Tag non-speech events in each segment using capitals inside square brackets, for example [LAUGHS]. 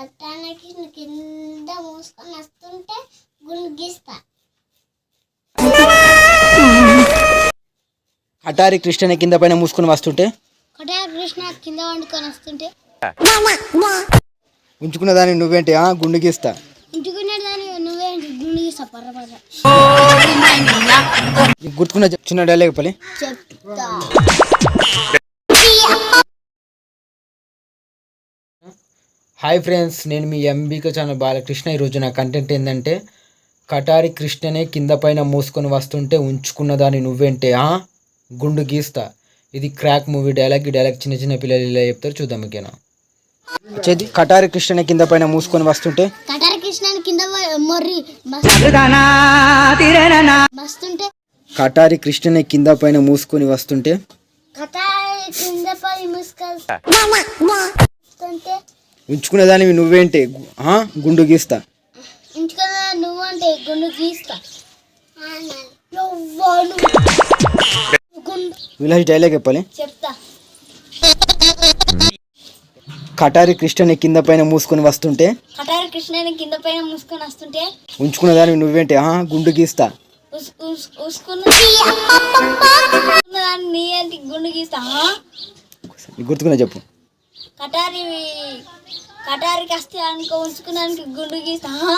కట్టానికి కింద మూసుకొని వస్తుంటే కటారి కృష్ణని కింద పైన మూసుకొని వస్తుంటే? కొట్టాల కృష్ణ కింద వండుకొని వస్తుంటే. ఉంచుకున్న దాన్ని నువ్వేంటి? ఆ గుండు గీస్తా. ఇంటికునే దాన్ని నువ్వే గుండు గీస్తా పర్రపర్ర నీకు గుర్తుకున్న చిన్న డైలాగ్ పలి. చెప్తా. హాయ్ ఫ్రెండ్స్ నేను మీ ఎంబీక ఛానల్ బాలకృష్ణ. ఈరోజు నా కంటెంట్ ఏంటంటే కటారి కృష్ణనే కింద పైన మూసుకొని వస్తుంటే ఉంచుకున్న దాన్ని నువ్వేంటే ఆ? గుండు గీస్తా. ఇది క్రాక్ మూవీ డైలాగ్ ఈ డైలాగ్ చిన్న చిన్న పిల్లలు ఇలా చెప్తారు చూద్దాం మీకేనా వచ్చేది కటారి కృష్ణనే కింద పైన మూసుకొని వస్తుంటే. కటార కృష్ణని కింద వ- మొర్రి మస్తు మస్తుంటే. కటారి కృష్ణనే కింద పైన మూసుకొని వస్తుంటే. కటార కింద పడి ముసుకొస్తుంటే ఉంచుకున్న దానివి నువ్వేంటే? గుండు గీస్తా. నువ్వంటే గుండు విలాస్ డైలాగ్ చెప్పాలి. చెప్తా. కటారి కృష్ణని కింద పైన మూసుకొని వస్తుంటే? కటార కృష్ణని కింద పైన మూసుకొని వస్తుంటే? ఉంచుకున్న దానివి నువ్వేంటే? ఆ? గుండు గీస్తా. [LAUGHS] గుండు గీస్తా గుర్తుకున్నా చెప్పు. కటారి కటారికి వస్తే అనుకో ఉంచుకున్నానికి గుండు గీస్తా ఆ?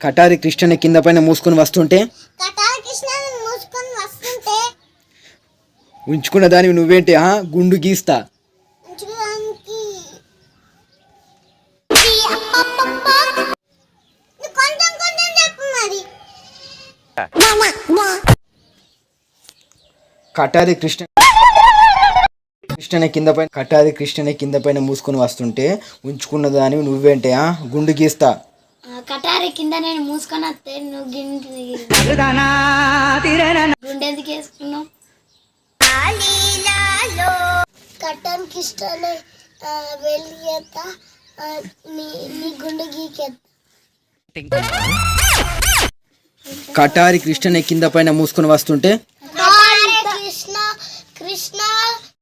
కటారి కృష్ణని కింద పైన మూసుకొని వస్తుంటే కటారి కృష్ణని మూసుకొని వస్తుంటే ఉంచుకున్న దానివి నువ్వేంటి ఆ? గుండు గీస్తా ఉంచుకోడానికి కొంచెం కొంచెం చెప్పు మరి కటారి కృష్ణ కృష్ణని కింద పైన కటారి కృష్ణని కింద పైన మూసుకొని వస్తుంటే ఉంచుకున్న దానివి నువ్వేంటి? గుండు గీస్తా. కటారి కింద నేను మూసుకొని వస్తే నువ్వు గుండె ఎందుకు వేసుకున్నావు? కట్టానికి ఇష్టమే వెళ్ళి నీ నీ గుండె గీకేస్తా కటారి కృష్ణని కింద పైన మూసుకొని వస్తుంటే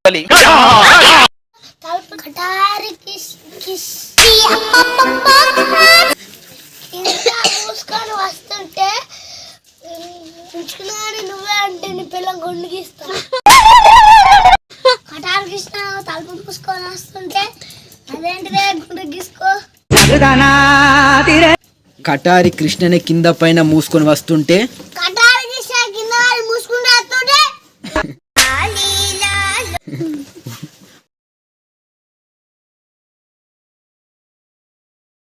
కల్ప కటారి మూసుకొని వస్తుంటే నువ్వే అంటే నీ పిల్ల గుండు గీస్తా కటారి కృష్ణ తలుపు మూసుకొని వస్తుంటే అదేంటిదే గుండు గీసుకో కటారి కృష్ణని కింద పైన మూసుకొని వస్తుంటే